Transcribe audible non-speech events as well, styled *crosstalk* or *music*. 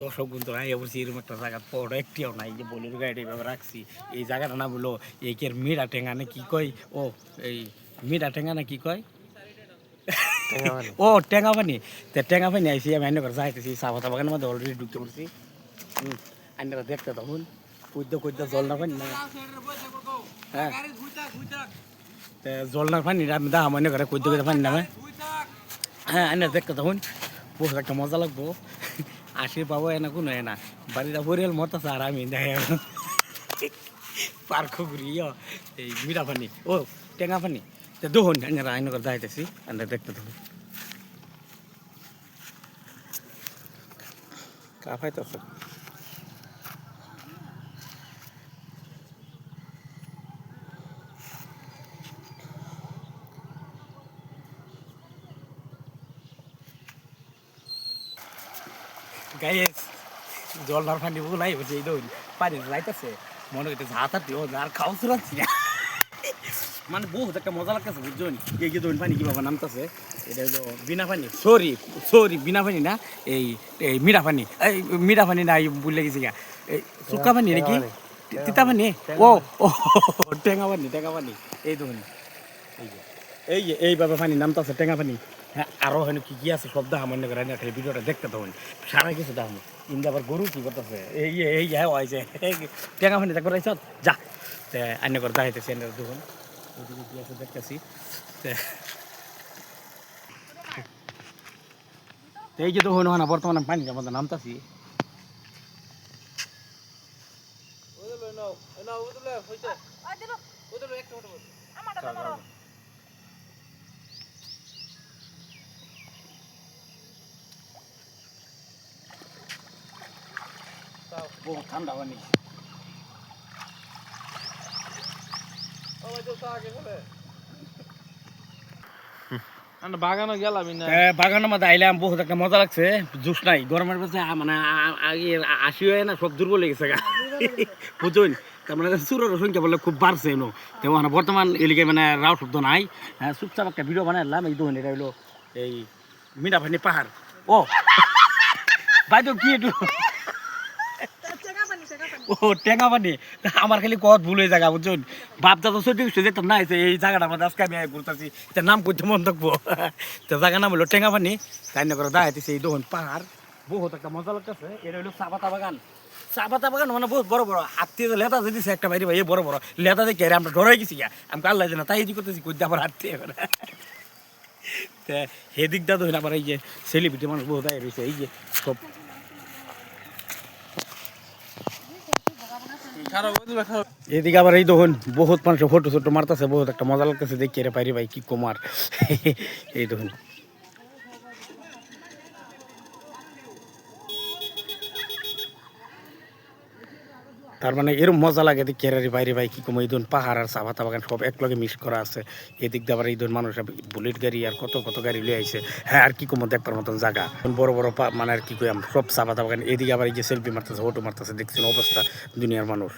দর্শক বন্ধু আই বলছি এরকম একটা জায়গা বড় একটিও নাই যে বলির গাড়ি এভাবে রাখছি। এই জায়গাটা না বলো কে মিরা টেঙ্গা না কি কয়? ও এই মিরা টেঙ্গা না কি কয় ও টেঙ্গা পানি তে টেঙ্গা পানি আইসি আমি আইনে করে যাইতেছি চা পাতা বাগানের মধ্যে অলরেডি ঢুকতে পড়ছি হুম আইনারা দেখতে তখন কুদ্দ কুদ্দ জল না পানি না? হ্যাঁ। জল না পানি আমি দা আমার করে কুদ্দ কুদ্দ পানি নামে হ্যাঁ আইনারা দেখতে তখন বহুত একটা মজা লাগবো। আসি পাবো এনা কোনো এনা বাড়িটা পরিয়াল মতো আর আমি দেখে পার্ক ঘুরি এই মিঠা পানি। ও, টেঙা পানি। তে আইনারা আইন করে যাইতেছি আমরা দেখতে দেবো কাফাই গাইস জলটার পানি বলাই বলছে এই দই পানি লাইতেছে মনে হইতে ঝাঁতা দিও আর খাও চুরাচ্ছি মানে বহুত একটা মজা লাগতেছে বুঝছেন এই যে দই পানি কীভাবে নামতেছে এটা হলো বিনা পানি সরি সরি বিনা পানি না এই এই মিঠা পানি এই মিঠা পানি না এই ভুলে গেছি গা এই শুকা পানি নাকি তিতা পানি ও ও টেঙা পানি টেঙা পানি এই পানি এই যে এই যে এইভাবে পানি নামতেছে টেঙা পানি। হ্যাঁ আরও হেন কি কি আছে সব দেখা মনে করে এই ভিডিওটা দেখতে তখন সারা কিছু দাম ইন্দা আবার গরু কি করতেছে? এই যে- এই হ্যাঁ হয়েছে টেঙা পানি দেখো রাইছ যা। তে আন্য করে দেখাইতেছি এনে দেখুন। ওইদিকে কি আছে দেখতেছি। এই যে দেখুন ওখানে বর্তমানে পানি মধ্যে নামতাছি। বহুত ঠান্ডা পানি। বাগানো গেলাম বাগানের মধ্যে আইলাম বহুত একটা মজা লাগছে। জুস নাই গরমের কাছে মানে আগে আসি হয় না সব দুর্বল লেগেছে গা। বুঝুন তার মানে চুরের সংখ্যা বলে খুব বাড়ছে এনো তেমন মানে বর্তমান এলিকে মানে রাও শব্দ নাই। হ্যাঁ চুপচাপ একটা ভিডিও বানাইলাম এই দেখুন এটা হলো এই মিনাফানি পাহাড়। ও! *laughs* বাইদেউ কি একটু ও টেঙ্গা পানি। আমার খালি কত ভুল হয়ে জায়গা, বুঝছেন? বাপদা তো সত্যি কিছু যেতাম না এই জায়গাটা আমাদের আজকে আমি ঘুরতেছি তার নাম করতে মন থাকব। তো জায়গা নাম হলো টেঙ্গা পানি। তাই না করে দাঁড়াইতেছে এই দোহন পাহাড়। বহুত একটা মজা লাগতেছে। এটা হলো চাপাতা বাগান। চা পাতা বাগান মানে বহুত বড় বড়। হাতি লেতা দিছে একটা বাইরে ভাই বড় বড়। লেতা দেখে আমরা ডরাই গেছি গা। আমি আল্লাহ জানা, তাই এই করতেছি, কই আবার হাঁটতে এবার তে দা দোহন আবার এই যে সেলিব্রিটি মানুষ বহুত আয় রয়েছে, এই যে সব এদিকে আবার এই দেখুন, বহুত মানুষ ফটো ফটো মারতেছে, বহুত একটা মজা লাগতেছে দেখি রে পারি ভাই, কি কুমার। এই দেখুন। তার মানে এরকম মজা লাগে দেখি রে বাইরে ভাই, কি কম এই ধরুন পাহাড় আর চা পাতা বাগান সব একলগে মিক্স করা আছে। এদিক দিয়ে আবার এই ধরুন মানুষ বুলেট গাড়ি আর কত কত গাড়ি লিয়ে আইছে। হ্যাঁ আর কি কম দেখবার মতন জায়গা বড় বড় মানে আর কি কই সব চা পাতা বাগান এদিকে আবার এই যে সেলফি মারতেছে ফটো মারতেছে, দেখছেন অবস্থা দুনিয়ার মানুষ।